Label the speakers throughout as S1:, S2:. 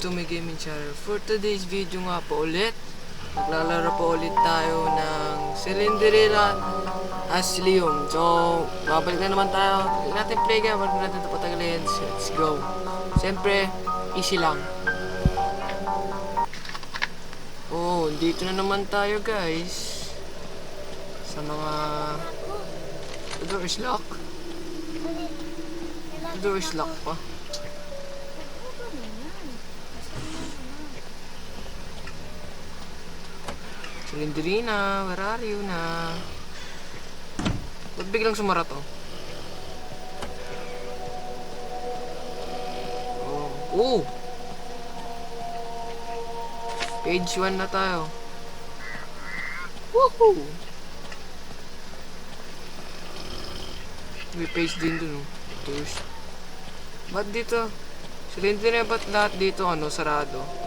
S1: to my gaming channel. For today's video nga po ulit, maglalaro po ulit tayo ng Cylinderella Aslium. So, babalik na naman tayo. Huwag natin play game, huwag natin ito patagalin. Let's go. Siyempre, easy lang. Oh, dito na naman tayo guys. Sa mga... The door is locked. The door is locked pa. Cylindrina, where are you na? Ba't biglang sumara to? Oh. Oh! Page 1 na tayo. Woohoo! May page din dun, oh. Ba't dito? Cylindrina, ba't lahat dito, ano, sarado?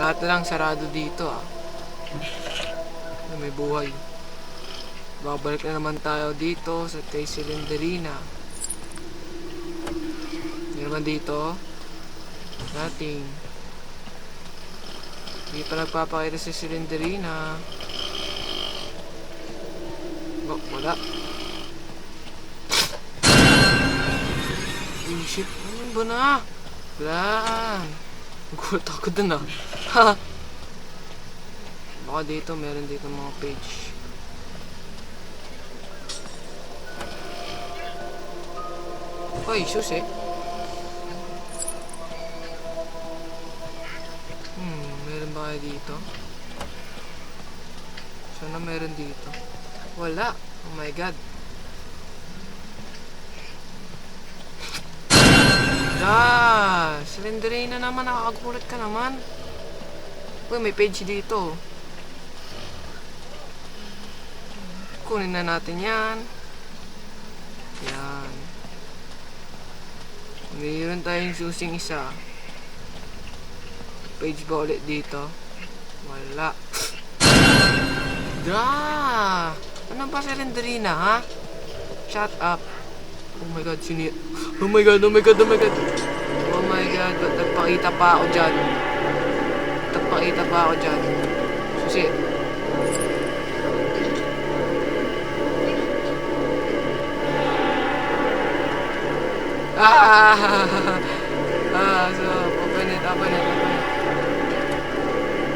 S1: Lahat lang sarado dito ah. May buhay. Babalik na naman tayo dito sa kay Cylinderina. Hindi naman dito. Nothing. Hindi pa nagpapakita si Cylinderina. Oh, wala. Oh shit, ano ba na? Wala. Gulat ako dun ah. Ha! Baka dito, meron dito mga page. Ay, sus eh. Hmm, meron ba kayo dito? Sana meron dito. Wala. Oh my god. Ah, Slenderina naman, nakakagulat ka naman. Uy, may page dito. Kunin na natin yan. Yan. Mayroon tayong susing isa. Page ba ulit dito? Wala. Da! Ano ba Slenderina, ha? Shut up. Oh my god, sini... Oh my god, oh my god, oh my god. Oh my god, ba't nagpakita pa ako dyan? Nagpakita pa ako dyan. Susi. Ah! Ah, so, open it, open it, open it.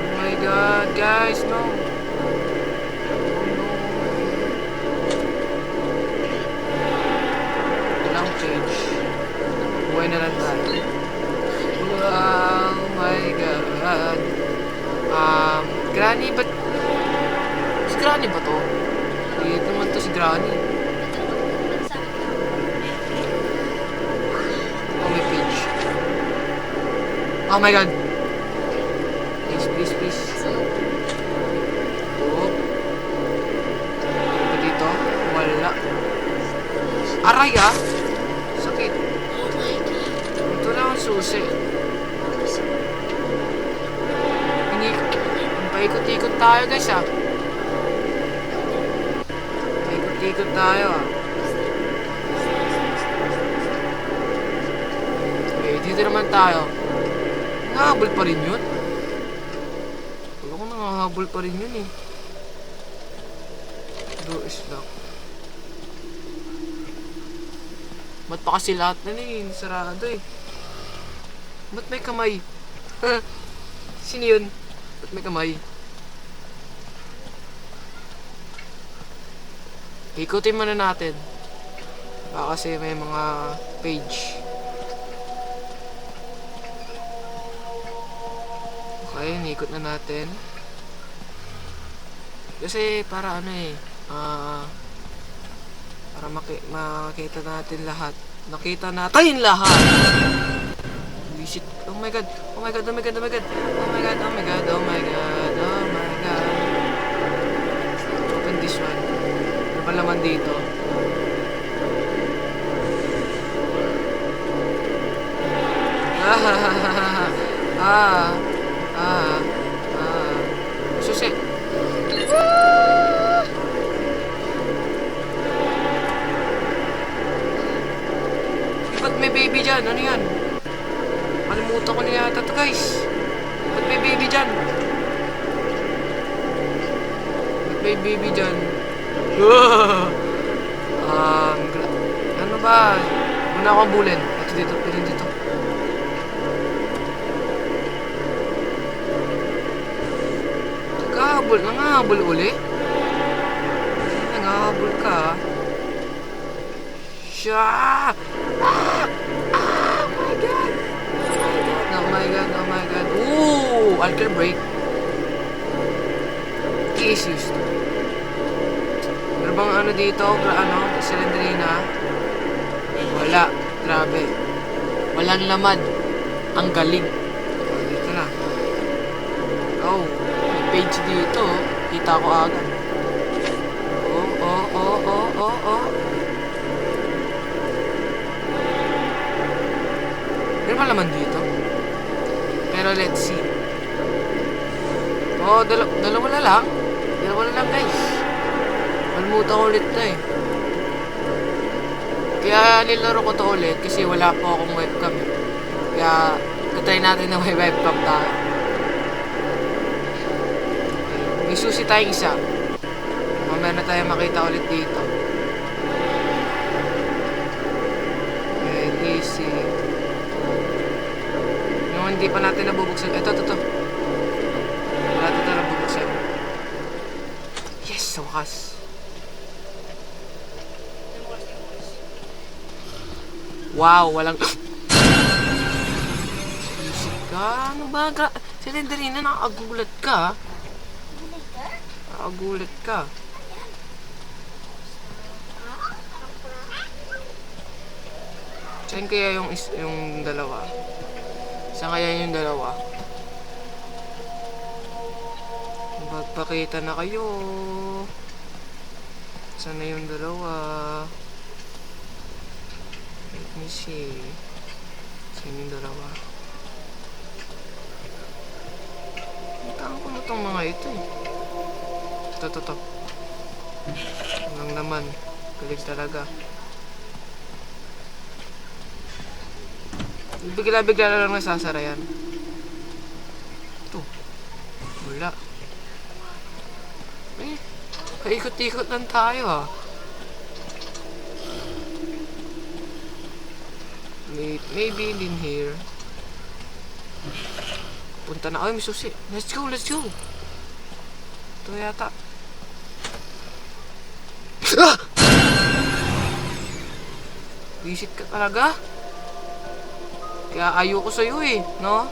S1: Oh my god, guys, no. Oh no. Walang Granny ba to? Hindi naman to si Granny. Oh, may page. Oh my God. Please, please, please. Oh. Dito? Wala. Aray ah! Sakit. Ito lang ang susi. Hindi, paikot-ikot tayo guys ah. Paikot-ikot tayo ah. Okay, dito naman tayo. Nangahabol pa rin yun. Wala ko nangahabol pa rin yun eh. Door is locked. Ba't pa kasi lahat na eh, sarado eh. Ba't may kamay? Sino yun? Ba't may kamay? Ikutin muna natin. Baka kasi may mga page. Okay, ikot na natin. Kasi para ano eh, ah... para maki makita natin lahat. Nakita natin lahat! Visit. Oh my god. Oh my god. Oh my god. Oh my god. Oh my god. Oh my god. Oh my god. Laman dito? Ah, ah, ah, ah. Susi. Ba't may baby dyan? Ano yan? Nakalimutan ko na yata to guys. Ba't may baby dyan? Ba't may baby dyan? Um, ano ba? Muna akong bulin. Ito dito, pwede dito. Naghahabol, nangahabol uli? Nangahabol ka. Siya! Ah! Oh my god! Oh my god, oh my god. Ooh! Alkyl break. Is used. Bang ano dito? Gra- Ano? Cylindrina? Wala. Grabe. Walang laman. Ang galing. Oh, dito na. Oh, may page dito. oh. Kita ko agad. Oh, oh, oh, oh, oh, oh. Meron ba laman dito? Pero let's see. Oh, dala dalawa na lang. Dalawa na lang, guys. Malmuta ko ulit to eh. Kaya nilaro ko to ulit kasi wala po akong webcam eh. Kaya, tatry natin na may webcam tayo. May susi tayong isa. Mamaya na tayo makita ulit dito. Okay, easy. Yung hindi pa natin nabubuksan. Ito, ito, ito. Wala ito na nabubuksan. Yes, sa wakas. Wow, walang... Isip ka? Ano ba? Gra... Silinderina, nakakagulat ka. Nakakagulat ka. Saan kaya yung, is yung dalawa? Saan kaya yung dalawa? Magpakita na kayo. Saan na yung dalawa? Let me see. Saan yung dalawa? Itaan ko na tong mga ito eh. Ito, ito, ito. Walang naman. Galing talaga. Bigla-bigla na lang nasasara yan. Ito. Wala. Eh, paikot-ikot lang tayo ah. Maybe in here. Punta na. Ay, may susi. Let's go, let's go. Ito yata. Ah! Visit ka talaga? Kaya ayoko sa'yo eh, no?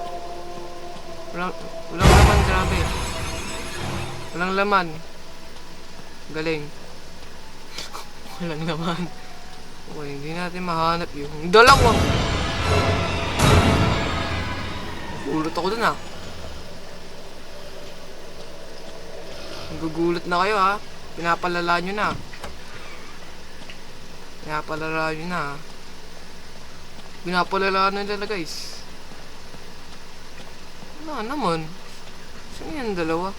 S1: Walang, walang laman, grabe. Walang laman. Galing. walang laman. Okay, hindi natin mahanap yung dalawa. Gugulat ako dun ah. Gugulat na kayo ha. Pinapalala nyo na. Pinapalala nyo na ah. Pinapalala na nila guys. Wala naman. Saan yan dalawa?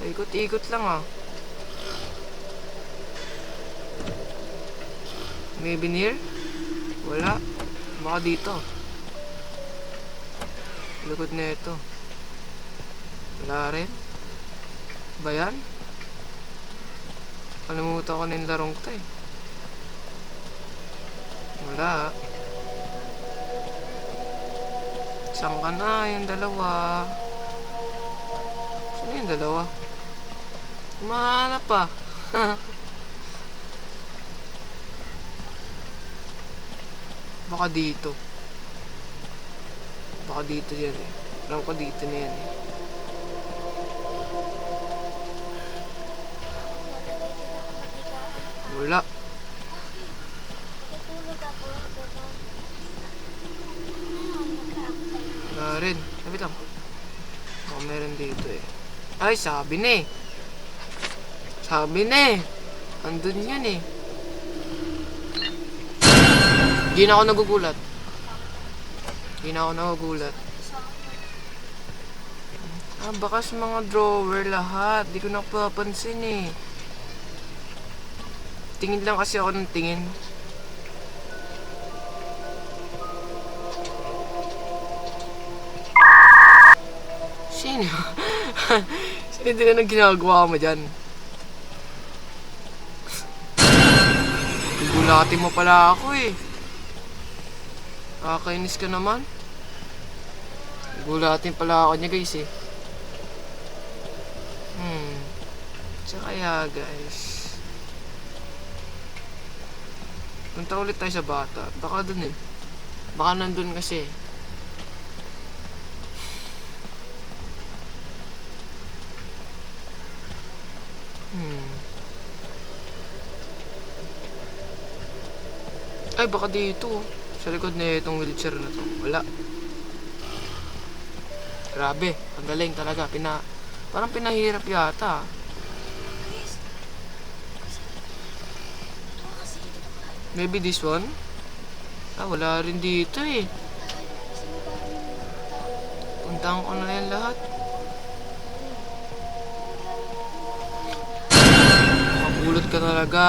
S1: Ikot-ikot lang ah. Maybe near? Wala. Baka dito. Likod na ito. Wala rin. Ba yan? Kalimutan ko na yung larong to eh. Wala. Saan ka na yung dalawa? Saan yung dalawa? Mahanap pa. Baka dito. Baka dito yan eh. Alam ko dito na yan eh. Wala. Wala rin. Sabi lang. Baka meron dito eh. Ay, sabi na eh. Sabi na eh. Andun yan eh. Hindi na ako nagugulat. Hindi na ako nagugulat. Ah, baka sa mga drawer lahat. Di ko napapansin eh. Tingin lang kasi ako ng tingin. Sino? Sino din na ginagawa mo dyan? Gulatin mo pala ako eh. Kakainis ka naman. Gulatin pala ako niya guys eh. Hmm. So kaya guys. Punta ulit tayo sa bata. Baka dun eh. Baka nandun kasi. Hmm. Ay, baka dito. Sa likod na itong wheelchair na to. Wala. Grabe. Ang galing talaga. Pina, parang pinahirap yata. Maybe this one? Ah, wala rin dito eh. Puntahan ko na yan lahat. Nakagulat ka talaga.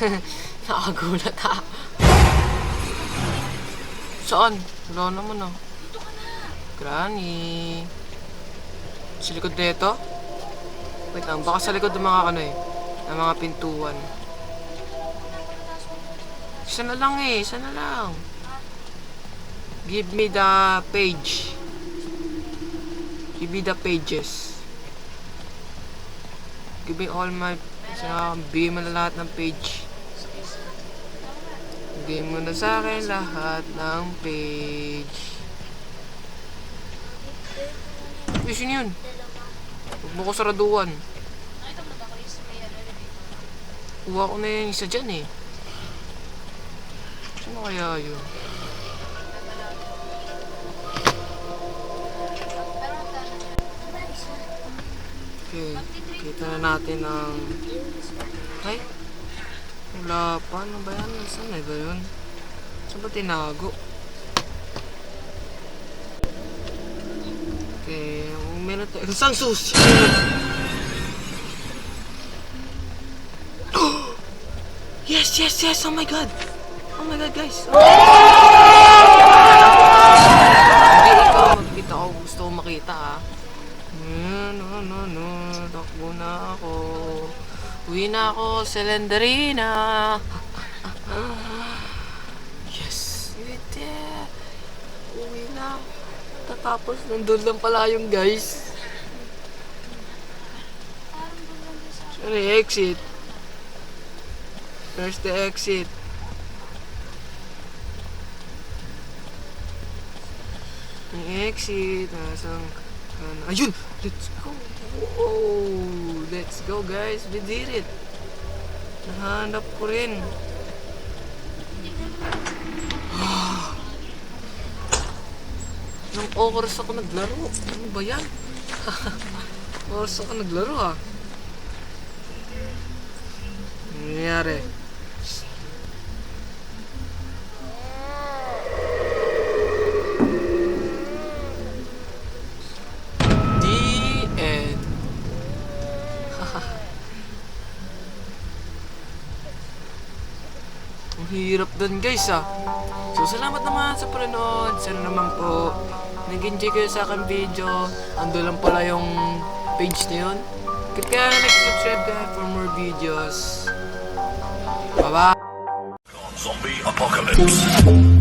S1: Nakagulat ha. Saan? Wala naman ah. Granny. Sa likod na ito? Wait lang, baka sa likod ng mga ano eh. Ng mga pintuan. Isa na lang eh, isa na lang. Give me the page. Give me the pages. Give me all my... Sabi mo na lahat ng page. Bigay mo na sa akin lahat ng page. Yes, yun yun. Huwag mo ko saraduan. Kuha ko na yung isa dyan eh. Sino kaya yun? Okay, kita na natin ang... Ay, wala pa. Ano ba yan? Saan na ba yun? Saan ba tinago? Okay, meron tayo. Saan susi? yes, yes, yes! Oh my god! Oh my god, guys! Hindi ikaw magkita ko. Gusto ko makita, ah. No, no, no. Takbo na ako. Uwi na ako sa Lenderina. yes. Hindi. Uwi na. Tatapos nandun lang pala yung guys. Yung exit? Where's the exit? Yung exit. Nasaan ano? Ayun! Let's go! Whoa! Let's go guys! We did it! Nahanap ko rin. Nung oras ako naglaro. Ano ba yan? oras ako naglaro ah. Ano nangyari? Ang hirap dun guys ah. So salamat naman sa panonood. Sana naman po nag-enjoy kayo sa akin video. Ando lang pala yung page na yun. Click ka na subscribe ka for more videos. Bye-bye!
S2: Zombie apocalypse.